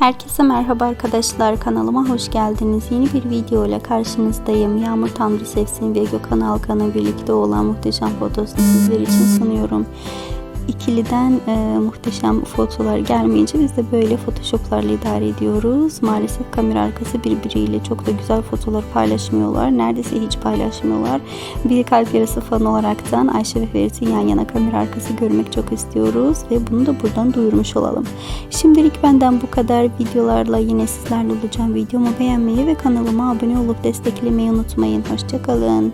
Herkese merhaba arkadaşlar kanalıma hoş geldiniz. Yeni bir video ile karşınızdayım. Yağmur Tanrı Sevsin ve Gökhan Alkan'la birlikte olan muhteşem fotosunu sizler için sunuyorum. İkiliden e, muhteşem fotolar gelmeyince biz de böyle photoshoplarla idare ediyoruz. Maalesef kamera arkası birbiriyle çok da güzel fotolar paylaşmıyorlar. Neredeyse hiç paylaşmıyorlar. Bir kalp yarısı fan olaraktan Ayşe ve Ferit'i yan yana kamera arkası görmek çok istiyoruz ve bunu da buradan duyurmuş olalım. Şimdilik benden bu kadar videolarla yine sizlerle olacağım. Videomu beğenmeyi ve kanalıma abone olup desteklemeyi unutmayın. Hoşçakalın.